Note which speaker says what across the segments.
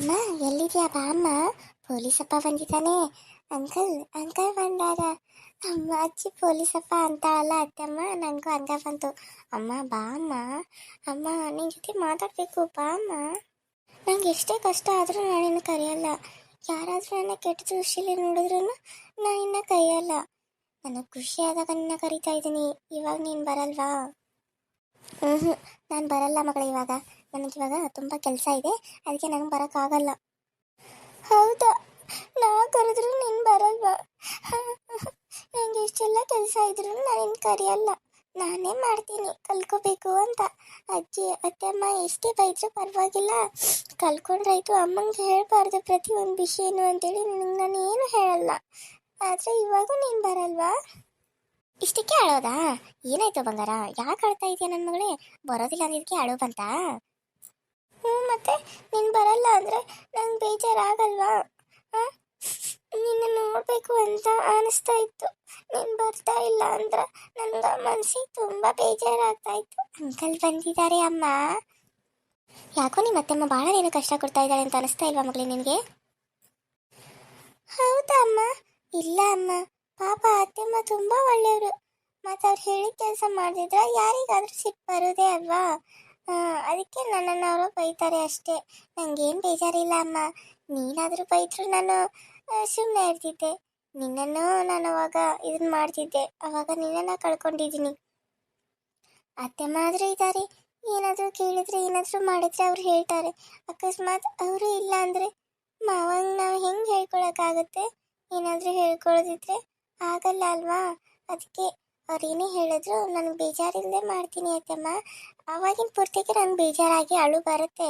Speaker 1: ಅಮ್ಮ, ಎಲ್ಲಿದ್ಯಾ ಬಾ ಅಮ್ಮ? ಪೊಲೀಸಪ್ಪ ಬಂದಿದ್ದಾನೆ. ಅಂಕಲ್ ಅಂಕಲ್ ಬಂದಾರ. ಅಮ್ಮ ಅಜ್ಜಿ ಪೊಲೀಸಪ್ಪ ಅಂತ ಅಲ್ಲ ಅತ್ತಮ್ಮ ನನಗೂ ಹಂಗ ಬಂತು. ಅಮ್ಮ, ಬಾ ಅಮ್ಮ. ಅಮ್ಮ, ನಿನ್ ಜೊತೆ ಮಾತಾಡಬೇಕು, ಬಾ ಅಮ್ಮ. ನಂಗೆ ಎಷ್ಟೇ ಕಷ್ಟ ಆದರೂ ನಾನಿನ್ನು ಕರೆಯಲ್ಲ. ಯಾರಾದರೂ ನನ್ನ ಕೆಟ್ಟ ದೃಷ್ಟಿಯಲ್ಲಿ ನೋಡಿದ್ರೂ ನಾನು ಇನ್ನ ಕೈಯಲ್ಲ. ನನಗೆ ಖುಷಿ ಆದಾಗ ನಿನ್ನ ಕರಿತಾ ಇದ್ದೀನಿ. ಇವಾಗ ನೀನು ಬರಲ್ವಾ? ಹ್ಞೂ ನಾನು ಬರಲ್ಲ ಮಗಳ ಇವಾಗ. ನನಗೆ ಇವಾಗ ತುಂಬ ಕೆಲಸ ಇದೆ. ಅದಕ್ಕೆ ನಂಗೆ ಬರೋಕ್ಕಾಗಲ್ಲ. ಹೌದಾ? ನಾ ಕರೆದ್ರು ನೀನು ಬರಲ್ವಾ? ನಂಗೆ ಇಷ್ಟೆಲ್ಲ ಕೆಲಸ ಇದ್ರು ನಾನು ಕರೆಯಲ್ಲ. ನಾನೇ ಮಾಡ್ತೀನಿ, ಕಲ್ಕೋಬೇಕು ಅಂತ. ಅಜ್ಜಿ, ಅತ್ತಮ್ಮ ಎಷ್ಟೇ ಬೈದ್ರು ಪರವಾಗಿಲ್ಲ. ಕಲ್ಕೊಂಡ್ರಾಯ್ತು ಅಮ್ಮಂಗೆ ಹೇಳ್ಬಾರ್ದು ಪ್ರತಿ ಒಂದು ವಿಷಯನು ಅಂತೇಳಿ ನಿನಗೆ ನಾನು ಏನು ಹೇಳಲ್ಲ. ಆದರೆ ಇವಾಗೂ ನೀನು ಬರಲ್ವಾ? ಇಷ್ಟಕ್ಕೆ ಅಳೋದಾ? ಏನಾಯ್ತು ಬಂಗಾರ? ಯಾಕೆ ಅಳ್ತಾ ಇದೆಯಾ ನನ್ನ ಮಗಳೇ? ಬರೋದಿಲ್ಲ ಅನ್ನೋದಕ್ಕೆ ಅಳು ಬಂತಾ? ಹ್ಞೂ, ಮತ್ತೆ? ನೀನು ಬರಲ್ಲ ಅಂದರೆ ನಂಗೆ ಬೇಜಾರಾಗಲ್ವಾ? ಹಾಂ ನಿನ್ನ ನೋಡಬೇಕು ಅಂತ ಅನಿಸ್ತಾ ಇತ್ತು. ನೀನು ಬರ್ತಾ ಇಲ್ಲ ಅಂದ್ರೆ ನನಗೆ ಮನಸ್ಸಿಗೆ ತುಂಬ ಬೇಜಾರಾಗ್ತಾ ಇತ್ತು. ಅಂಕಲ್ ಬಂದಿದ್ದಾರೆ ಅಮ್ಮ. ಯಾಕೋ ನಿಮ್ಮ ಅತ್ತೆಮ್ಮ ಭಾಳ ಏನು ಕಷ್ಟ ಕೊಡ್ತಾ ಇದ್ದಾಳೆ ಅಂತ ಅನಿಸ್ತಾ ಇಲ್ವಾ ಮಗಳೇ ನಿನಗೆ? ಹೌದಾ ಅಮ್ಮ? ಇಲ್ಲ ಅಮ್ಮ. ಪಾಪ ಅತ್ತೆಮ್ಮ ತುಂಬ ಒಳ್ಳೆಯವರು. ಮತ್ತು ಅವ್ರು ಹೇಳಿದ ಕೆಲಸ ಮಾಡಿದ್ರೆ ಯಾರಿಗಾದ್ರೂ ಸಿಟ್ಟು ಬರೋದೇ ಅಲ್ವಾ? ಅದಕ್ಕೆ ನನ್ನನ್ನು ಅವರು ಬೈತಾರೆ ಅಷ್ಟೇ. ನಂಗೇನು ಬೇಜಾರಿಲ್ಲ ಅಮ್ಮ. ನೀನಾದರೂ ಬೈದ್ರು ನಾನು ಸುಮ್ಮನೆ ಇರ್ತಿದ್ದೆ. ನಿನ್ನನ್ನು ನಾನು ಅವಾಗ ಇದನ್ನ ಮಾಡ್ತಿದ್ದೆ. ಅವಾಗ ನಿನ್ನನ್ನು ಕಳ್ಕೊಂಡಿದ್ದೀನಿ. ಅತ್ತೆ ಮಾತ್ರ ಇದ್ದಾರೆ ಏನಾದರೂ ಕೇಳಿದ್ರೆ, ಏನಾದರೂ ಮಾಡಿದ್ರೆ ಅವ್ರು ಹೇಳ್ತಾರೆ. ಅಕಸ್ಮಾತ್ ಅವರು ಇಲ್ಲ ಅಂದರೆ ಮಾವಂಗೆ ನಾವು ಹೆಂಗೆ ಹೇಳ್ಕೊಳಕ್ಕಾಗುತ್ತೆ? ಏನಾದರೂ ಹೇಳ್ಕೊಳ್ಳೋದಿದ್ರೆ ಆಗಲ್ಲ ಅಲ್ವಾ? ಅದಕ್ಕೆ ಅವ್ರು ಏನೇ ಹೇಳಿದ್ರು ನಾನು ಬೇಜಾರಿಲ್ಲದೆ ಮಾಡ್ತೀನಿ ಅತ್ತಮ್ಮ. ಆವಾಗಿನ ಪೂರ್ತಿಗೆ ನಾನು ಬೇಜಾರಾಗಿ ಅಳು ಬರುತ್ತೆ.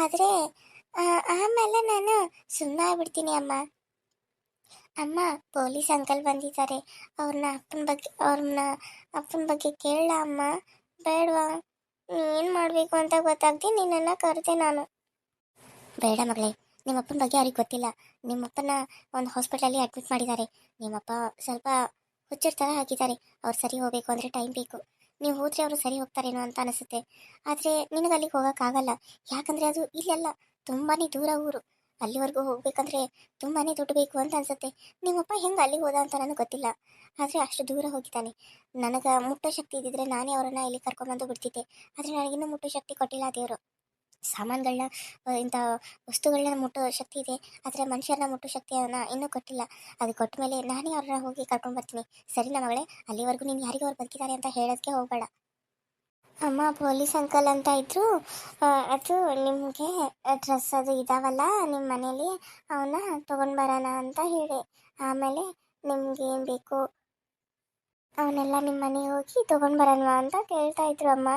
Speaker 1: ಆದರೆ ಆಮೇಲೆ ನಾನು ಸುಮ್ಮನೆ ಆಗ್ಬಿಡ್ತೀನಿ ಅಮ್ಮ. ಅಮ್ಮ, ಪೊಲೀಸ್ ಅಂಕಲ್ ಬಂದಿದ್ದಾರೆ. ಅವ್ರನ್ನ ಅಪ್ಪನ ಬಗ್ಗೆ ಅವ್ರನ್ನ ಅಪ್ಪನ ಬಗ್ಗೆ ಕೇಳ ಅಮ್ಮ. ಬೇಡವಾ? ಏನು ಮಾಡಬೇಕು ಅಂತ ಗೊತ್ತಾಗ್ದೆ ನಿನ್ನನ್ನು ಕರೆದೆ ನಾನು. ಬೇಡ ಮಗಳೇ, ನಿಮ್ಮಪ್ಪನ ಬಗ್ಗೆ ಅವ್ರಿಗೆ ಗೊತ್ತಿಲ್ಲ. ನಿಮ್ಮಪ್ಪನ ಒಂದು ಹಾಸ್ಪಿಟಲಲ್ಲಿ ಅಡ್ಮಿಟ್ ಮಾಡಿದ್ದಾರೆ. ನಿಮ್ಮಪ್ಪ ಸ್ವಲ್ಪ ಹುಚ್ಚರ ಥರ ಹಾಕಿದ್ದಾರೆ ಅವ್ರು ಸರಿ ಹೋಗಬೇಕು ಅಂದರೆ ಟೈಮ್ ಬೇಕು. ನೀವು ಹೋದರೆ ಅವರು ಸರಿ ಹೋಗ್ತಾರೇನೋ ಅಂತ ಅನಿಸುತ್ತೆ. ಆದರೆ ನಿನಗೆ ಅಲ್ಲಿಗೆ ಹೋಗೋಕ್ಕಾಗಲ್ಲ ಯಾಕಂದರೆ ಅದು ಇಲ್ಲೆಲ್ಲ ತುಂಬಾ ದೂರ ಊರು. ಅಲ್ಲಿವರೆಗೂ ಹೋಗ್ಬೇಕಂದ್ರೆ ತುಂಬಾ ದುಡ್ಡು ಬೇಕು ಅಂತ ಅನ್ಸುತ್ತೆ. ನಿಮ್ಮಪ್ಪ ಹೆಂಗೆ ಅಲ್ಲಿಗೆ ಹೋದ ಅಂತ ನನಗೆ ಗೊತ್ತಿಲ್ಲ. ಆದರೆ ಅಷ್ಟು ದೂರ ಹೋಗಿದ್ದಾನೆ. ನನಗೆ ಮುಟ್ಟ ಶಕ್ತಿ ಇದ್ದಿದ್ರೆ ನಾನೇ ಅವರನ್ನು ಇಲ್ಲಿ ಕರ್ಕೊಂಬಂದು ಬಿಡ್ತಿದ್ದೆ. ಆದರೆ ನನಗಿನ್ನೂ ಮುಟ್ಟ ಶಕ್ತಿ ಕೊಟ್ಟಿಲ್ಲ ದೇವರು. ಸಾಮಾನುಗಳನ್ನ ಇಂಥ ವಸ್ತುಗಳನ್ನ ಮುಟ್ಟೋ ಶಕ್ತಿ ಇದೆ. ಆದರೆ ಮನುಷ್ಯರನ್ನ ಮುಟ್ಟೋ ಅನ್ನ ಇನ್ನೂ ಕೊಟ್ಟಿಲ್ಲ. ಅದು ಕೊಟ್ಟ ಮೇಲೆ ನಾನೇ ಅವ್ರನ್ನ ಹೋಗಿ ಕರ್ಕೊಂಡು ಬರ್ತೀನಿ. ಸರಿನಾ ಮಗಳೇ, ಅಲ್ಲಿವರೆಗೂ ನೀನು ಯಾರಿಗೂ ಅವ್ರು ಬದುಕಿದ್ದಾರೆ ಅಂತ ಹೇಳೋದಕ್ಕೆ ಹೋಗಬೇಡ. ಅಮ್ಮ, ಪೊಲೀಸ್ ಅಂಕಲ್ ಅಂತ ಇದ್ರು ಅದು ನಿಮಗೆ ಡ್ರೆಸ್ ಅದು ಇದಾವಲ್ಲ ನಿಮ್ಮ ಮನೇಲಿ ಅವನ್ನ ತೊಗೊಂಡು ಬರೋಣ ಅಂತ ಹೇಳಿ. ಆಮೇಲೆ ನಿಮ್ಗೆ ಏನು ಬೇಕು? ಅವನ್ನೆಲ್ಲ ನಿಮ್ಮ ಮನೆಗೆ ಹೋಗಿ ತೊಗೊಂಡು ಬರೋಣ ಅಂತ ಕೇಳ್ತಾ ಇದ್ರು ಅಮ್ಮ.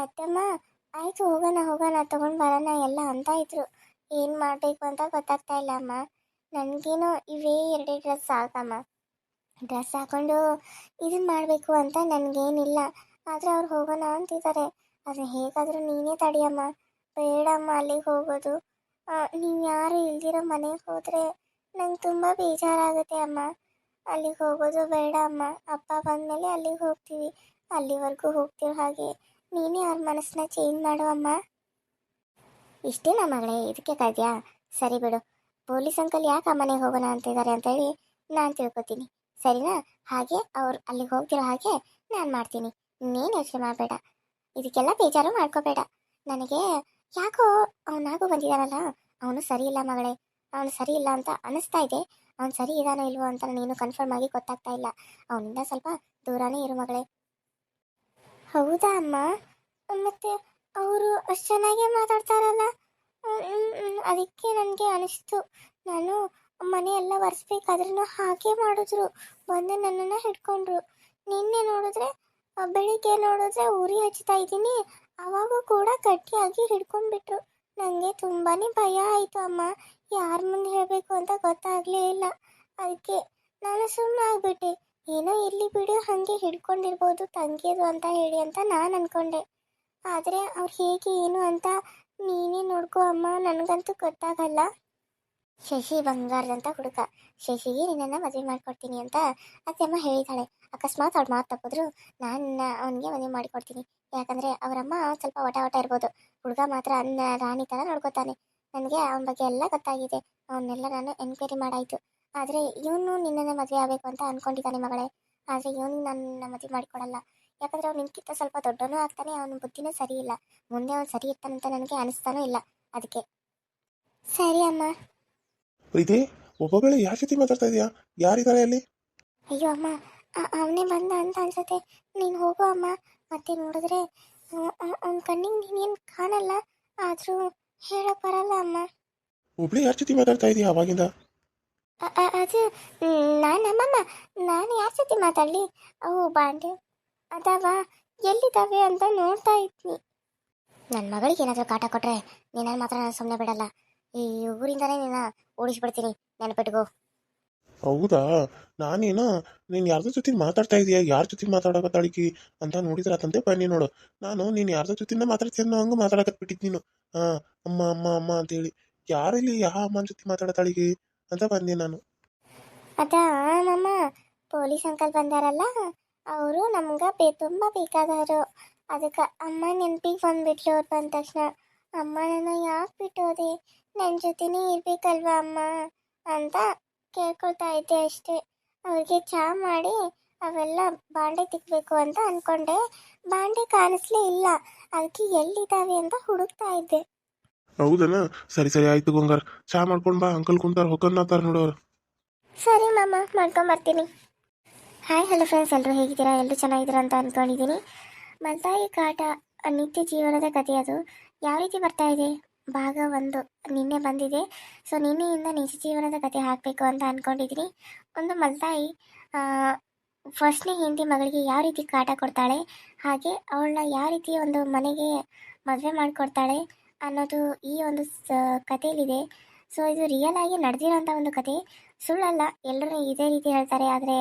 Speaker 1: ಅತ್ತಮ್ಮ ಆಯಿತು, ಹೋಗೋಣ ಹೋಗೋಣ, ತೊಗೊಂಡು ಬರೋಣ ಎಲ್ಲ ಅಂತ ಇದ್ರು. ಏನು ಮಾಡಬೇಕು ಅಂತ ಗೊತ್ತಾಗ್ತಾ ಇಲ್ಲ ಅಮ್ಮ ನನಗೇನೋ ಇವೇ ಎರಡೇ ಡ್ರೆಸ್ ಸಾಕಮ್ಮ. ಡ್ರೆಸ್ ಹಾಕೊಂಡು ಇದನ್ನ ಮಾಡಬೇಕು ಅಂತ ನನಗೇನಿಲ್ಲ. ಆದರೆ ಅವ್ರು ಹೋಗೋಣ ಅಂತಿದ್ದಾರೆ ಆದರೆ ಹೇಗಾದರೂ ನೀನೇ ತಡಿಯಮ್ಮ. ಬೇಡಮ್ಮ ಅಲ್ಲಿಗೆ ಹೋಗೋದು. ನೀವು ಯಾರು ಇಲ್ದಿರೋ ಮನೆಗೆ ಹೋದರೆ ನಂಗೆ ತುಂಬ ಬೇಜಾರಾಗುತ್ತೆ ಅಮ್ಮ. ಅಲ್ಲಿಗೆ ಹೋಗೋದು ಬೇಡ ಅಮ್ಮ. ಅಪ್ಪ ಬಂದಮೇಲೆ ಅಲ್ಲಿಗೆ ಹೋಗ್ತೀವಿ. ಅಲ್ಲಿವರೆಗೂ ಹೋಗ್ತಿರೋ ಹಾಗೆ. ನೀನೇ ಅವ್ರ ಮನಸ್ಸನ್ನ ಚೇಂಜ್ ಮಾಡು ಅಮ್ಮ. ಇಷ್ಟೇನಾ ಮಗಳೇ, ಇದಕ್ಕೆ ಕಾದ್ಯಾ ಸರಿ ಬಿಡು. ಪೊಲೀಸ್ ಅಂಕಲ್ ಯಾಕೆ ಆ ಮನೆಗೆ ಹೋಗೋಣ ಅಂತಿದ್ದಾರೆ ಅಂತೇಳಿ ನಾನು ತಿಳ್ಕೊತೀನಿ. ಸರಿನಾ? ಹಾಗೆ ಅವ್ರು ಅಲ್ಲಿಗೆ ಹೋಗ್ತಿರೋ ಹಾಗೆ ನಾನು ಮಾಡ್ತೀನಿ. ನೀನು ಯೋಚನೆ ಮಾಡಬೇಡ. ಇದಕ್ಕೆಲ್ಲ ಬೇಜಾರು ಮಾಡ್ಕೋಬೇಡ. ನನಗೆ ಯಾಕೋ ಅವನಾಗೂ ಬಂದಿದ್ದಾನಲ್ಲ ಅವನು ಸರಿ ಇಲ್ಲ ಮಗಳೇ. ಅವನು ಸರಿ ಇಲ್ಲ ಅಂತ ಅನಿಸ್ತಾ ಇದೆ. ಅವನು ಸರಿ ಇದಾನೋ ಇಲ್ವೋ ಅಂತ ನೀನು ಕನ್ಫರ್ಮ್ ಆಗಿ ಗೊತ್ತಾಗ್ತಾ ಇಲ್ಲ. ಅವನಿಂದ ಸ್ವಲ್ಪ ದೂರನೇ ಇರು ಮಗಳೇ. ಹೌದಾ ಅಮ್ಮ? ಮತ್ತೆ ಅವರು ಅಷ್ಟು ಚೆನ್ನಾಗೇ ಮಾತಾಡ್ತಾರಲ್ಲ? ಅದಕ್ಕೆ ನನಗೆ ಅನಿಸ್ತು. ನಾನು ಮನೆ ಎಲ್ಲ ಒರೆಸ್ಬೇಕಾದ್ರೂ ಹಾಗೆ ಮಾಡಿದ್ರು. ಬಂದು ನನ್ನನ್ನು ಹಿಡ್ಕೊಂಡ್ರು. ನಿನ್ನೆ ನೋಡಿದ್ರೆ ಬೆಳಿಗ್ಗೆ ನೋಡಿದ್ರೆ ಉರಿ ಹಚ್ತಾ ಇದ್ದೀನಿ. ಅವಾಗೂ ಕೂಡ ಗಟ್ಟಿಯಾಗಿ ಹಿಡ್ಕೊಂಡ್ಬಿಟ್ರು. ನನಗೆ ತುಂಬಾ ಭಯ ಆಯಿತು ಅಮ್ಮ. ಯಾರ ಮುಂದೆ ಹೇಳಬೇಕು ಅಂತ ಗೊತ್ತಾಗಲೇ ಇಲ್ಲ. ಅದಕ್ಕೆ ನಾನು ಸುಮ್ಮನೆ ಆಗ್ಬಿಟ್ಟೆ ಏನೋ ಇಲ್ಲಿ ಬಿಡು, ಹಾಗೆ ಹಿಡ್ಕೊಂಡಿರ್ಬೋದು ತಂಗಿಯದು ಅಂತ ಹೇಳಿ ಅಂತ ನಾನು ಅನ್ಕೊಂಡೆ. ಆದರೆ ಅವ್ರು ಹೇಗೆ ಏನು ಅಂತ ನೀನೇ ನೋಡ್ಕೋ ಅಮ್ಮ, ನನಗಂತೂ ಗೊತ್ತಾಗಲ್ಲ. ಶಶಿ ಬಂಗಾರದಂತ ಹುಡುಗ. ಶಶಿಗೆ ನಿನ್ನನ್ನು ಮದುವೆ ಮಾಡಿಕೊಡ್ತೀನಿ ಅಂತ ಅತ್ತೆಮ್ಮ ಹೇಳಿದಾಳೆ. ಅಕಸ್ಮಾತ್ ಅವ್ರ ಮಾತು ತಪ್ಪಿದ್ರು ನಾನು ಅವನಿಗೆ ಮದುವೆ ಮಾಡಿಕೊಡ್ತೀನಿ. ಯಾಕಂದರೆ ಅವರಮ್ಮ ಸ್ವಲ್ಪ ಒಟ ಒಟ ಇರ್ಬೋದು. ಹುಡುಗ ಮಾತ್ರ ಅನ್ನ ರಾಣಿ ಥರ ನೋಡ್ಕೋತಾನೆ. ನನಗೆ ಅವನ ಬಗ್ಗೆ ಎಲ್ಲ ಗೊತ್ತಾಗಿದೆ. ಅವನ್ನೆಲ್ಲ ನಾನು ಎನ್ಕ್ವೈರಿ ಮಾಡಾಯಿತು. ಆದರೆ ಇವನು ನಿನ್ನನ್ನು ಮದುವೆ ಆಗಬೇಕು ಅಂತ ಅಂದ್ಕೊಂಡಿದ್ದಾನೆ ಮಗಳೇ. ಆದರೆ ಇವನು ನನ್ನ ಮದುವೆ ಮಾಡಿಕೊಡಲ್ಲ ಯಾಕಂದರೆ ಅವ್ನು ನಿನ್ಕಿಂತ ಸ್ವಲ್ಪ ದೊಡ್ಡನೂ ಆಗ್ತಾನೆ ಅವನ ಬುದ್ಧಿನೂ ಸರಿ ಇಲ್ಲ. ಮುಂದೆ ಅವ್ನು ಸರಿ ಇರ್ತಾನಂತ ನನಗೆ ಅನಿಸ್ತಾನೂ ಇಲ್ಲ. ಅದಕ್ಕೆ. ಸರಿ ಅಮ್ಮ.
Speaker 2: ಪ್ರೀತಿ ಒಬ್ಬೊಬ್ಬಳೆ ಯಾರ ಜೊತೆ ಮಾತಾಡ್ತಾ ಇದೀಯಾ? ಯಾರಿದ್ದಾರೆ ಅಲ್ಲಿ?
Speaker 1: ಅಯ್ಯೋ ಅಮ್ಮ ಅವನೇ ಬಂದ ಅಂತ ಅನ್ಸತ್ತೆ. ನೀನು ಹೋಗು ಅಮ್ಮ. ಮತ್ತೆ ನೋಡಿದ್ರೆ ಅವ್ನ ಕಣ್ಣಿಗೆ ನೀನೇನು ಕಾಣಲ್ಲ. ಆದರೂ ಹೇಳೋ ಬರಲ್ಲ ಅಮ್ಮ.
Speaker 2: ಒಬ್ಳೆ ಯಾರ ಜೊತೆ ಮಾತಾಡ್ತಾ ಇದೀಯಾ ಅವಾಗಿಂದ?
Speaker 1: ಅದು ನಾನು ಅಮ್ಮ ನಾನು ಯಾರ ಜೊತೆ ಮಾತಾಡಲಿ? ಅವು ಬಾಂಡೆ. ಅದಾವ ಎಲ್ಲಿದ್ದಾವೆ ಅಂತ ನೋಡ್ತಾ ಇದ್ನಿ. ನನ್ನ ಮಗಳಿಗೆ ಏನಾದರೂ ಕಾಟ ಕೊಟ್ರೆ ನೀನು ಮಾತ್ರ ನಾನು ಸುಮ್ಮನೆ ಬಿಡಲ್ಲ. ಈ ಊರಿಂದನೇ ನಿನ್ನ ಓಡಿಸ್ಬಿಡ್ತೀನಿ. ನೆನಪಿಟ್ಕೋ.
Speaker 2: ಹೌದಾ? ನಾನೇನೋ, ನೀನು ಯಾರ್ದ ಜೊತೆ ಮಾತಾಡ್ತಾ ಇದೀಯಾ? ಯಾರ ಜೊತೆ ಮಾತಾಡಕತ್ತಾಳಿಕಿ ಅಂತ ನೋಡಿದ್ರ ತಂದೆ ಬನ್ನಿ ನೋಡು. ನಾನು ನೀನು ಯಾರ್ದ್ರ ಜೊತೆಯಿಂದ ಮಾತಾಡ್ತೀನಿ ಹಂಗೆ ಮಾತಾಡಕತ್ ಬಿಟ್ಟಿದ್ ನೀನು. ಹಾಂ, ಅಮ್ಮ ಅಮ್ಮ ಅಮ್ಮ ಅಂತೇಳಿ. ಯಾರಲ್ಲಿ ಯಾವ ಅಮ್ಮನ ಜೊತೆ ಮಾತಾಡತಾಳಿಗೆ ಅಂತ ಬಂದೆ ನಾನು.
Speaker 1: ಅದ ನಮ್ಮ ಪೊಲೀಸ್ ಅಂಕಲ್ ಬಂದಾರಲ್ಲ, ಅವರು ನಮ್ಗೆ ಬೇ, ತುಂಬ ಬೇಕಾದವರು. ಅದಕ್ಕೆ ಅಮ್ಮ ನೆನಪಿಗೆ ಬಂದ್ಬಿಟ್ಲು ಅವ್ರು ಬಂದ ತಕ್ಷಣ. ಅಮ್ಮ ನನ್ನ ಯಾಕೆ ಬಿಟ್ಟೋದೆ? ನನ್ನ ಜೊತೆನೇ ಇರ್ಬೇಕಲ್ವಾ ಅಮ್ಮ? ಅಂತ ಕೇಳ್ಕೊಳ್ತಾ ಇದ್ದೆ ಅಷ್ಟೇ. ಅವ್ರಿಗೆ ಚಾ ಮಾಡಿ ಅವೆಲ್ಲ ಬಾಂಡೆ ತಿಕ್ಬೇಕು ಅಂತ ಅನ್ಕೊಂಡೆ. ಬಾಂಡೆ ಕಾಣಿಸ್ಲೇ ಇಲ್ಲ. ಅದಕ್ಕೆ ಎಲ್ಲಿದ್ದಾವೆ ಅಂತ ಹುಡುಕ್ತಾ ಇದ್ದೆ.
Speaker 2: ಹೌದನ ಸರಿ ಸರಿ, ಆಯ್ತು ಗಂಗಾರ ಚಾ ಮಾಡ್ಕೊಂಡ್ ಬಾ. ಅಂಕಲ್ ಕುಂತಾರ ಹೊಕ್ಕನ್ನತ್ತಾರ ನೋಡೋರು
Speaker 1: ಸರಿ ಮಾಮ ಮಾಡ್ಕೊಂಬರ್ತೀನಿ ಹಾಯ್ ಹಲೋ ಫ್ರೆಂಡ್ಸ್ ಎಲ್ಲರೂ ಹೇಗಿದ್ದೀರಾ? ಎಲ್ಲರೂ ಚೆನ್ನಾಗಿದ್ದೀರಾ ಅಂತ ಅಂದ್ಕೊಂಡಿದ್ದೀನಿ ಮಲ್ತಾಯಿ ಕಾಟ, ನಿತ್ಯ ಜೀವನದ ಕಥೆ ಅದು. ಯಾವ ರೀತಿ ಬರ್ತಾ ಇದೆ? ಭಾಗ ಒಂದು, ನಿನ್ನೆ ಬಂದಿದೆ. ಸೊ ನಿನ್ನೆಯಿಂದ ನಿಜ ಜೀವನದ ಕಥೆ ಹಾಕಬೇಕು ಅಂತ ಅಂದ್ಕೊಂಡಿದ್ದೀನಿ ಒಂದು ಮಲ್ತಾಯಿ ಫಸ್ಟ್ನೇ ಹಿಂದಿ ಮಗಳಿಗೆ ಯಾವ ರೀತಿ ಕಾಟ ಕೊಡ್ತಾಳೆ? ಹಾಗೆ ಅವಳನ್ನ ಯಾವ ರೀತಿ ಒಂದು ಮನೆಗೆ ಮದುವೆ ಮಾಡಿಕೊಡ್ತಾಳೆ? ಅನ್ನೋದು ಈ ಒಂದು ಕಥೆಯಲ್ಲಿದೆ. ಸೊ ಇದು ರಿಯಲ್ ಆಗಿ ನಡೆದಿರೋಂಥ ಒಂದು ಕತೆ ಸುಳ್ಳಲ್ಲ ಎಲ್ಲರೂ ಇದೇ ರೀತಿ ಹೇಳ್ತಾರೆ, ಆದರೆ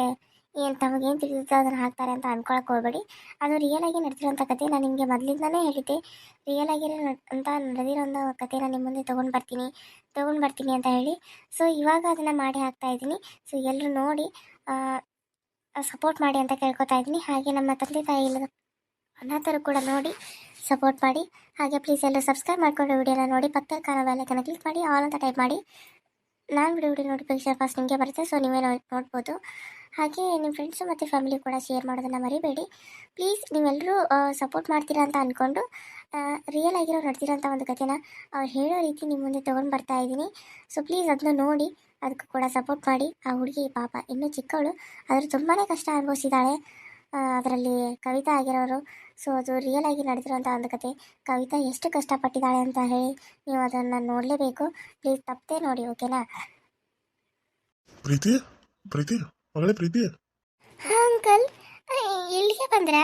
Speaker 1: ಏನು ತಮಗೇನು ತಿಳಿದಿದ್ದು ಅದನ್ನು ಹಾಕ್ತಾರೆ ಅಂತ ಅಂದ್ಕೊಳಕ್ಕೆ ಹೋಗಬೇಡಿ. ಅದು ರಿಯಲ್ ಆಗಿ ನಡೆದಿರೋಂಥ ಕತೆ ನಾನು ನಿಮಗೆ ಮೊದಲಿಂದನೇ ಹೇಳಿದ್ದೆ. ರಿಯಲ್ ಆಗಿರೋ ಅಂತ ನಡೆದಿರೋಂಥ ನಾನು ನಿಮ್ಮ ಮುಂದೆ ತೊಗೊಂಡು ಬರ್ತೀನಿ ತೊಗೊಂಡು ಬರ್ತೀನಿ ಅಂತ ಹೇಳಿ. ಸೊ ಇವಾಗ ಅದನ್ನು ಮಾಡಿ ಹಾಕ್ತಾ ಇದ್ದೀನಿ. ಸೊ ಎಲ್ಲರೂ ನೋಡಿ ಸಪೋರ್ಟ್ ಮಾಡಿ ಅಂತ ಕೇಳ್ಕೊತಾ ಇದ್ದೀನಿ. ಹಾಗೆ ನಮ್ಮ ತಂದೆ ತಾಯಿ ಇಲ್ಲದ ಅನಾಥರು ಕೂಡ ನೋಡಿ ಸಪೋರ್ಟ್ ಮಾಡಿ. ಹಾಗೆ ಪ್ಲೀಸ್ ಎಲ್ಲರೂ ಸಬ್ಸ್ಕ್ರೈಬ್ ಮಾಡ್ಕೊಂಡು ವಿಡಿಯೋನ ನೋಡಿ. ಪಕ್ಕದ ಕಾಣೋ ಕ್ಲಿಕ್ ಮಾಡಿ ಆಲ್ ಅಂತ ಟೈಪ್ ಮಾಡಿ. ನಾನು ವಿಡಿಯೋ ವಿಡಿಯೋ ನೋಟಿಫಿಕೇಶನ್ ಫಸ್ಟ್ ನಿಮಗೆ ಬರುತ್ತೆ ಸೊ ನೀವೇ ನೋಡ್ಬೋದು. ಹಾಗೆ ನಿಮ್ಮ ಫ್ರೆಂಡ್ಸು ಮತ್ತು ಫ್ಯಾಮಿಲಿ ಕೂಡ ಶೇರ್ ಮಾಡೋದನ್ನು ಮರಿಬೇಡಿ. ಪ್ಲೀಸ್ ನೀವೆಲ್ಲರೂ ಸಪೋರ್ಟ್ ಮಾಡ್ತೀರಾ ಅಂತ ಅಂದ್ಕೊಂಡು ರಿಯಲ್ ಆಗಿರೋ ನಡೆದಿರೋಂಥ ಒಂದು ಕಥೆನ ಅವ್ರು ಹೇಳೋ ರೀತಿ ನಿಮ್ಮ ಮುಂದೆ ತೊಗೊಂಡು ಬರ್ತಾ ಇದ್ದೀನಿ. ಸೊ ಪ್ಲೀಸ್ ಅದನ್ನ ನೋಡಿ, ಅದಕ್ಕೂ ಕೂಡ ಸಪೋರ್ಟ್ ಮಾಡಿ. ಆ ಹುಡುಗಿ ಪಾಪ ಇನ್ನೂ ಚಿಕ್ಕವಳು, ಆದರೆ ತುಂಬಾ ಕಷ್ಟ ಅನುಭವಿಸಿದ್ದಾಳೆ. ಅದರಲ್ಲಿ ಕವಿತಾ ಆಗಿರೋರು ಸೊ ಅದು ರಿಯಲ್ ಆಗಿ ನಡೆದಿರೋಂಥ ಒಂದು ಕತೆ. ಕವಿತಾ ಎಷ್ಟು ಕಷ್ಟಪಟ್ಟಿದ್ದಾಳೆ ಅಂತ ಹೇಳಿ ನೀವು ಅದನ್ನು ನೋಡಲೇಬೇಕು. ಪ್ಲೀಸ್ ತಪ್ಪದೆ ನೋಡಿ ಓಕೆನಾ
Speaker 2: ಪ್ರೀತಿ? ಪ್ರೀತಿ? ಮಗಳೇ ಪ್ರೀತಿ?
Speaker 1: ಹಾಂ ಅಂಕಲ್ ಇಲ್ಲಿಗೆ ಬಂದ್ರಾ?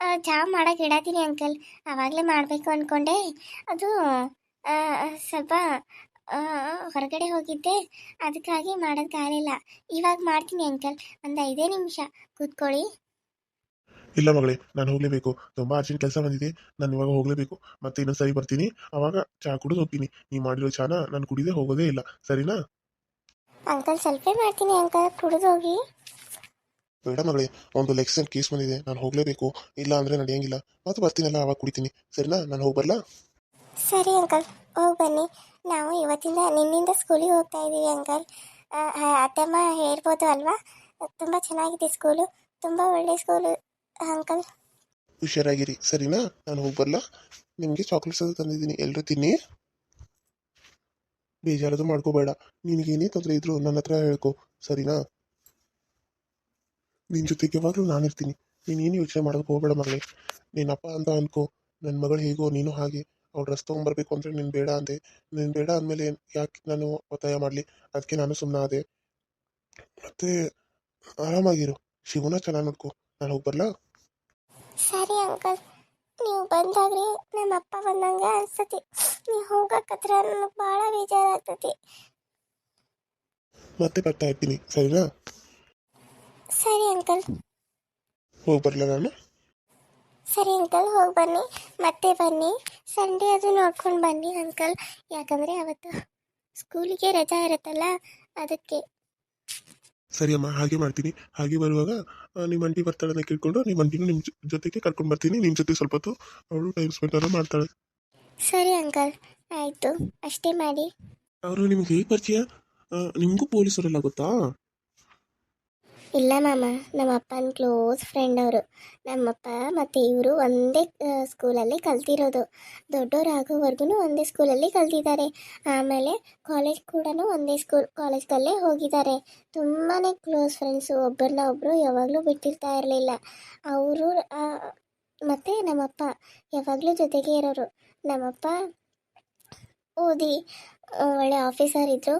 Speaker 1: ಚಾ ಚಹಾ ಮಾಡಕ್ಕೆ ಇಡಾತೀನಿ ಅಂಕಲ್ ಆವಾಗಲೇ ಮಾಡಬೇಕು ಅಂದ್ಕೊಂಡೆ ಅದು ಸ್ವಲ್ಪ ಹೊರಗಡೆ ಹೋಗಿದ್ದೆ. ಅದಕ್ಕಾಗಿ ಮಾಡೋಕ್ಕಾಗಲಿಲ್ಲ ಇವಾಗ ಮಾಡ್ತೀನಿ ಅಂಕಲ್ ಒಂದು ಐದೇ ನಿಮಿಷ. ಕೂತ್ಕೊಳ್ಳಿ.
Speaker 2: ಇಲ್ಲ ಮಗಳೇ ನಾನು ಹೋಗಲೇಬೇಕು. ತುಂಬಾ ಅರ್ಜೆಂಟ್ ಕೆಲಸ ಬಂದಿದೆ ನಾನು ಇವಾಗ ಹೋಗಲೇಬೇಕು. ಮತ್ತೆ ಇನ್ನೊಂದು ಸರಿ ಬರ್ತೀನಿ. ಅವಾಗ ಚಹಾ ಕುಡಿದು ಹೋಗ್ತೀನಿ. ನೀ ಮಾಡಿರೋ ಚಾನ ನಾನು ಕುಡಿದೇ ಹೋಗೋದೇ ಇಲ್ಲ. ಸರಿನಾ?
Speaker 1: ಅಂಕಲ್ ಸ್ವಲ್ಪ ಮಾಡ್ತೀನಿ ಅಂಕಲ್ ಕುಡಿದು ಹೋಗಿ.
Speaker 2: ಬೇಡ ಮಗಳೇ ಒಂದು ಲೆಕ್ಸನ್ ಕೇಸ್ ಬಂದಿದೆ. ನಾನು ಹೋಗಲೇಬೇಕು. ಇಲ್ಲ ಅಂದ್ರೆ ನಡೆಯಂಗಿಲ್ಲ. ಮತ್ತೆ ಬರ್ತೀನಲ್ಲ ಅವಾಗ ಕುಡಿತೀನಿ. ಸರಿನಾ? ನಾನು ಹೋಗಿ ಬರ್ಲಾ
Speaker 1: ಸರಿ ಅಂಕಲ್ ಹೋಗಿ ಬನ್ನಿ. ನಾವು ಇವತ್ತಿಂದ ನಿನ್ನಿಂದ ಸ್ಕೂಲಿಗೆ ಹೋಗ್ತಾ ಇದ್ದೀವಿ ಅಂಕಲ್ ಅತ್ತಮ್ಮ ಹೇಳ್ಬೋದು ಅಲ್ವಾ? ತುಂಬ ಚೆನ್ನಾಗಿದೆ ಸ್ಕೂಲು ತುಂಬ ಒಳ್ಳೆ ಸ್ಕೂಲು ಅಂಕಲ್
Speaker 2: ಹುಷಾರಾಗಿರಿ. ಸರಿನಾ? ನಾನು ಹೋಗಿ ಬರ್ಲಾ ನಿಮಗೆ ಚಾಕ್ಲೇಟ್ಸ್ ಅದು ತಂದಿದ್ದೀನಿ. ಎಲ್ಲರೂ ತಿನ್ನಿ. ಬೇಜಾರದು ಮಾಡ್ಕೋಬೇಡ. ನಿನಗೇನೇ ತೊಂದರೆ ಇದ್ರು ನನ್ನ ಹತ್ರ ಹೇಳ್ಕೊ. ಸರಿನಾ? ನಿನ್ನ ಜೊತೆಗೆ ಯಾವಾಗಲೂ ನಾನಿರ್ತೀನಿ. ನೀನೇನು ಯೋಚನೆ ಮಾಡೋದಕ್ಕೆ ಹೋಗಬೇಡ ಮಗಳೇ. ನಿನ್ನಪ್ಪ ಅಂತ ಅನ್ಕೋ. ನನ್ನ ಮಗಳು ಹೇಗೋ, ನೀನು ಹಾಗೆ. ಅವ್ಳು ರಸ್ತ ತೊಗೊಂಬರ್ಬೇಕು ಅಂದರೆ ನೀನು ಬೇಡ ಅಂದೆ. ನೀನು ಬೇಡ ಅಂದಮೇಲೆ ಯಾಕೆ ನಾನು ಒತ್ತಾಯ ಮಾಡಲಿ? ಅದಕ್ಕೆ ನಾನು ಸುಮ್ಮನೆ ಆದೆ. ಮತ್ತೆ ಆರಾಮಾಗಿರು. ಶಿವನ ಚೆನ್ನಾಗಿ ನೋಡ್ಕೊ. ನಾನು ಹೋಗಿ ಬರ್ಲಾ
Speaker 1: ಸರಿ ಅಂಕಲ್ ನೀವು ಬಂದಾಗ್ರಿ ನಮ್ಮ ಅಪ್ಪ ಬಂದಂಗೆ ಅನ್ಸತಿ. ನೀವು ಹೋಗಕ್ಕತ್ರ ನನಗೆ ಭಾಳ ಬೇಜಾರಾಗ್ತತಿ.
Speaker 2: ಮತ್ತೆ ಬರ್ತಾ ಇರ್ತೀನಿ ಸರಿನಾ?
Speaker 1: ಸರಿ ಅಂಕಲ್
Speaker 2: ಹೋಗಿ ಬರಲ ನಾನು?
Speaker 1: ಸರಿ ಅಂಕಲ್ ಹೋಗಿ ಬನ್ನಿ. ಮತ್ತೆ ಬನ್ನಿ. ಸಂಡೇ ಅದು ನೋಡ್ಕೊಂಡು ಬನ್ನಿ ಅಂಕಲ್ ಯಾಕಂದರೆ ಅವತ್ತು ಸ್ಕೂಲಿಗೆ ರಜಾ ಇರುತ್ತಲ್ಲ ಅದಕ್ಕೆ.
Speaker 2: ಸರಿ ಅಮ್ಮ ಹಾಗೆ ಮಾಡ್ತೀನಿ. ಹಾಗೆ ಬರುವಾಗ ನಿಮ್ಮ ಅಂಟಿ ಬರ್ತಾಳೆ ಕೇಳ್ಕೊಂಡು ನಿಮ್ಮ ಅಂಟಿನೂ ನಿಮ್ಮ ಜೊತೆಗೆ ಕರ್ಕೊಂಡು ಬರ್ತೀನಿ. ನಿಮ್ಮ ಜೊತೆ ಸ್ವಲ್ಪ ಹೊತ್ತು ಅವಳು ಟೈಮ್ ಸ್ಪೆಂಡ್ ಅನ್ನು ಮಾಡ್ತಾಳೆ.
Speaker 1: ಸರಿ ಅಂಕಲ್ ಆಯಿತು. ಅಷ್ಟೇ ಮಾಡಿ.
Speaker 2: ಅವರು ನಿಮ್ಗೆ ಹೇಗೆ ಪರಿಚಯ? ನಿಮಗೂ ಪೊಲೀಸರೆಲ್ಲ ಗೊತ್ತಾ?
Speaker 1: ಇಲ್ಲ ಮಾಮ, ನಮ್ಮ ಅಪ್ಪನ ಕ್ಲೋಸ್ ಫ್ರೆಂಡ್ ಅವರು. ನಮ್ಮಪ್ಪ ಮತ್ತು ಇವರು ಒಂದೇ ಸ್ಕೂಲಲ್ಲಿ ಕಲ್ತಿರೋದು. ದೊಡ್ಡವರಾಗೋವರೆಗೂ ಒಂದೇ ಸ್ಕೂಲಲ್ಲಿ ಕಲ್ತಿದ್ದಾರೆ. ಆಮೇಲೆ ಕಾಲೇಜ್ ಕೂಡ ಒಂದೇ ಸ್ಕೂಲ್ ಕಾಲೇಜ್ಗಲ್ಲೇ ಹೋಗಿದ್ದಾರೆ. ತುಂಬಾ ಕ್ಲೋಸ್ ಫ್ರೆಂಡ್ಸು ಒಬ್ಬರನ್ನ ಒಬ್ಬರು ಯಾವಾಗಲೂ ಬಿಟ್ಟಿರ್ತಾ ಇರಲಿಲ್ಲ. ಅವರು ಮತ್ತು ನಮ್ಮಪ್ಪ ಯಾವಾಗಲೂ ಜೊತೆಗೆ ಇರೋರು. ನಮ್ಮಪ್ಪ ಓದಿ ಒಳ್ಳೆ ಆಫೀಸರ್ ಇದ್ದರು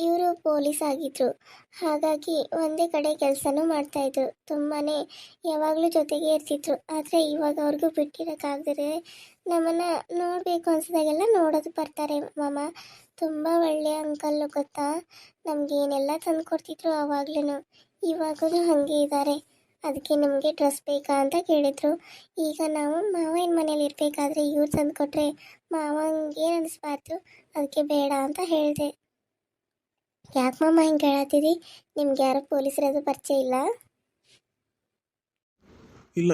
Speaker 1: ಇವರು ಪೊಲೀಸ್ ಆಗಿದ್ರು. ಹಾಗಾಗಿ ಒಂದೇ ಕಡೆ ಕೆಲಸನೂ ಮಾಡ್ತಾಯಿದ್ರು ತುಂಬಾ ಯಾವಾಗಲೂ ಜೊತೆಗೆ ಇರ್ತಿದ್ರು. ಆದರೆ ಇವಾಗ ಅವ್ರಿಗೂ ಬಿಟ್ಟಿರೋಕ್ಕಾಗದರೆ ನಮ್ಮನ್ನು ನೋಡಬೇಕು ಅನ್ಸಿದಾಗೆಲ್ಲ ನೋಡೋದು ಬರ್ತಾರೆ ಮಾಮ. ತುಂಬ ಒಳ್ಳೆಯ ಅಂಕಲ್ಲು ಗೊತ್ತಾ? ನಮಗೆ ಏನೆಲ್ಲ ತಂದು ಕೊಡ್ತಿದ್ರು ಆವಾಗ್ಲೂ ಇವಾಗೂ ಹಾಗೆ ಇದ್ದಾರೆ ಅದಕ್ಕೆ ನಿಮಗೆ ಡ್ರೆಸ್ ಬೇಕಾ ಅಂತ ಕೇಳಿದ್ರು. ಈಗ ನಾವು ಮಾವನ ಮನೇಲಿ ಇರಬೇಕಾದ್ರೆ ಇವ್ರು ತಂದು ಕೊಟ್ಟರೆ ಮಾವಂಗೆ ಅನಿಸ್ಬಾರ್ದು. ಅದಕ್ಕೆ ಬೇಡ ಅಂತ ಹೇಳಿದೆ. ಯಾಕೆ ಮಾಮ ಹಿಂಗೆ ಹೇಳತ್ತಿದಿ ನಿಮ್ಗೆ ಯಾರು ಪೊಲೀಸರದು ಪರಿಚಯ ಇಲ್ಲ?
Speaker 2: ಇಲ್ಲ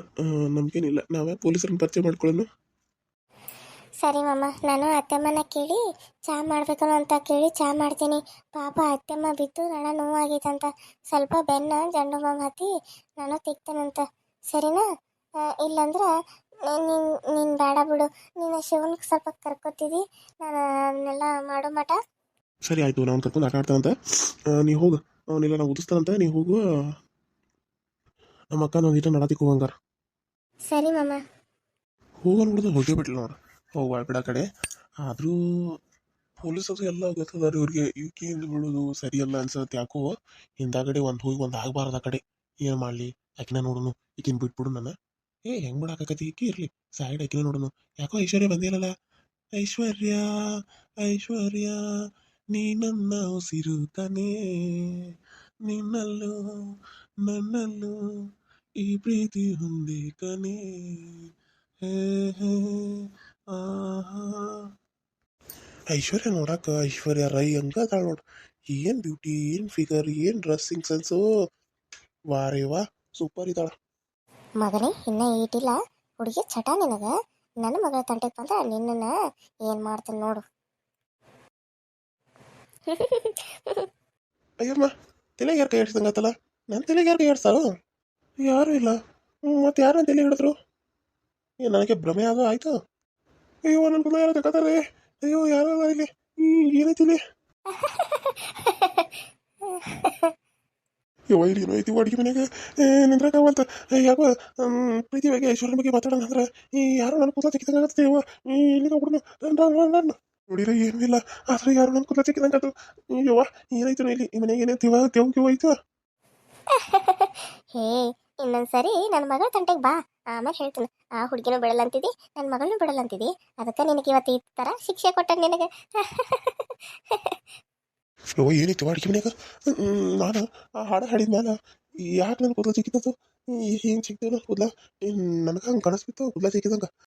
Speaker 2: ನಮಗೇನಿಲ್ಲ. ನಾವೇ ಪೊಲೀಸರನ್ನ ಪರಿಚಯ ಮಾಡ್ಕೊಳ್ಳೋಣ?
Speaker 1: ಸರಿ ಮಾಮ ನಾನು ಅತ್ತೆಮ್ಮನ ಕೇಳಿ ಚಹಾ ಮಾಡಬೇಕು ಅಂತ ಕೇಳಿ ಚಹಾ ಮಾಡ್ತೀನಿ. ಪಾಪ ಅತ್ತೆಮ್ಮ ಬಿದ್ದು ನಳ ನೋವಾಗೈತಂತ ಸ್ವಲ್ಪ ಬೆನ್ನ ಜಂಡು ಮಾಮ ಹತ್ತಿ ನಾನು ತೆಗ್ತೇನಂತ ಸರಿನಾ? ಇಲ್ಲಂದ್ರೆ ನೀನು ನೀನು ಬೇಡ ಬಿಡು. ನಿನ್ನ ಶಿವನ್ ಸ್ವಲ್ಪ ಕರ್ಕೊತಿದ್ದಿ ನಾನು ಅದನ್ನೆಲ್ಲ ಮಾಡೋ ಮಟ
Speaker 2: ಸರಿ ಆಯಿತು ನಾನು ಕರ್ಕೊಂಡು ಆಟ ಆಡ್ತಾನಂತ ನೀ ಹೋಗು. ಅವನೆಲ್ಲ ನಾವು ಉದಿಸ್ತಾನಂತ ನೀ ಹೋಗು. ನಮ್ಮ ಅಕ್ಕ ನಾವು ಈಟ ನಡತಿಕ್ ಹೋಗಂಗಾರ
Speaker 1: ಸರಿ ಮಾಮ.
Speaker 2: ಹೋಗ ನೋಡಿದ್ರೆ ಹೋಗೇ ಬಿಟ್ಲು ನೋಡು. ಹೋಗುವ ಬಿಡ ಕಡೆ ಆದರೂ ಅದು ಎಲ್ಲ ಗೊತ್ತದಾರ ಇವ್ರಿಗೆ. ಇವಕ್ಕೆ ಹಿಂದೆ ಬಿಡೋದು ಸರಿಯಲ್ಲ ಅನ್ಸತ್ತೆ ಯಾಕೋ. ಹಿಂದಾಗಡೆ ಒಂದು ಹೋಗಿ ಒಂದು ಆಗಬಾರ್ದು ಆ ಕಡೆ. ಏನು ಮಾಡಲಿ? ಆಕಿನ ನೋಡೋನು. ಈಕಿನ ಬಿಟ್ಬಿಡು ನನ್ನ. ಏ ಹೆಂಗೆ ಬಿಡಾಕತಿ ಈಕಿ ಇರಲಿ. ಸೈಡ್ ಆಕಿನ ನೋಡೋನು. ಯಾಕೋ ಐಶ್ವರ್ಯ ಬಂದಿಲ್ಲಲ್ಲ ಐಶ್ವರ್ಯ ಐಶ್ವರ್ಯ. ನೀ ನನ್ನ ಉಸಿರು ನಿನ್ನಲ್ಲೂ, ನನ್ನಲ್ಲೂ ಈ ಪ್ರೀತಿ ಹೊಂದಿ ಕನೆ ಹೇ ಆಹಾ. ಐಶ್ವರ್ಯ ನೋಡಕ್ಕ, ಐಶ್ವರ್ಯ ರೈ ಹಂಗ ಅದಾಳ ನೋಡು. ಏನ್ ಬ್ಯೂಟಿ ಏನ್ ಫಿಗರ್ ಏನ್ ಡ್ರೆಸ್ಸಿಂಗ್ ಸೆನ್ಸ್ ವಾರೇ ವಾ ಸೂಪರ್ ಇದ್ದಾಳ
Speaker 1: ಮಗನೇ, ಇನ್ನ ಏಟಿಲ್ಲ ಹುಡುಗಿ ಚಟ ನಿನಗ. ನನ್ನ ಮಗಳ ತಂಟೆಗೆ ಬಂದ್ರೆ ನಿನ್ನನ್ನ ಏನ್ ಮಾಡ್ತೀನಿ ನೋಡು.
Speaker 2: ಅಯ್ಯಮ್ಮ, ತಲೆಗೆ ಯಾರು ಕೈ ಆಡ್ಸಂಗತ್ತಲ್ಲ ನನ್ನ ತಲೆಗೆ ಯಾರು ಕೈ ಆಡ್ಸಾರು ಯಾರು ಇಲ್ಲ. ಮತ್ತೆ ಯಾರು ತಲೆ ಹಿಡಿದ್ರು? ಏ, ನನಗೆ ಭ್ರಮೆ ಆಗೋ ಆಯ್ತು. ಅಯ್ಯೋ ನನ್ನ ಕೂಡ ಯಾರು ತಗೋತಾರೆ ಅಯ್ಯೋ, ಯಾರು ಇಲ್ಲಿ ಏನೈತಿ ಇಲ್ಲಿ? ಯವ್ವ ಇಲ್ಲಿ ಏನೋ ಐತಿ ಅಡುಗೆ ಮನೆಗೆ ನಿಂದ್ರಕ್ಕಾಗಂತ ಯಾಕೋ ಪ್ರೀತಿ ಬಗ್ಗೆ ಐಶ್ವರ್ಯ ಬಗ್ಗೆ ಮಾತಾಡೋಣ ಅಂದ್ರೆ, ಈ ಯಾರೋ ನನ್ನ ಕೂತ ಚಿಕ್ಕಿದಂಗಾಗತ್ತೆ ಯವ್ವ ಈ ಇಲ್ಲಿ ನೋಡ್ಬಿಡು ನನ್ನ ನೋಡಿರ ಏನೂ ಇಲ್ಲ ಆದ್ರೆ ಯಾರು ನನ್ನ ಕೂದಲ ಅದು. ಅಯ್ಯೋ ಏನಾಯ್ತು ಇಲ್ಲಿ ಈ ಮನೆಗೆ ಏನೇ ಕಿವ್ ಐತು
Speaker 1: ಹೇ ಇನ್ನೊಂದ್ಸರಿ ನನ್ನ ಮಗಳ ತಂಟೆಗೆ ಬಾ. ಆಮೇಲೆ ಹೇಳ್ತೀನಿ. ಆ ಹುಡುಗಿನೂ ಬಿಡಲ್ಲ ಅಂತಿದ್ದಿ ನನ್ನ ಮಗಳನ್ನೂ ಬಿಡಲ್ಲ ಅಂತಿದ್ದಿ ಅದಕ್ಕೆ ನಿನಗೆ ಇವತ್ತು ಈ ಥರ ಶಿಕ್ಷೆ ಕೊಟ್ಟ ನಿನಗೆ.
Speaker 2: ಓ ಏನಿತ್ತು ಅಡುಗೆ ಮನ್ಯಾಗ? ನಾನು ಆ ಹಾಡು ಹಾಡಿದ ಮೇಲೆ ಯಾಕೆ ನನ್ನ ಕೂದಲು ಸಿಕ್ಕಿದ್ದು ಏನು ಸಿಗ್ತೇವೆ ಕೂದಲ ನನಗೆ ಹಂಗೆ ಕಾಣಿಸ್ಬಿತ್ತು? ಕೂದಲ ಚಿಕ್ಕಿದಂಗೆ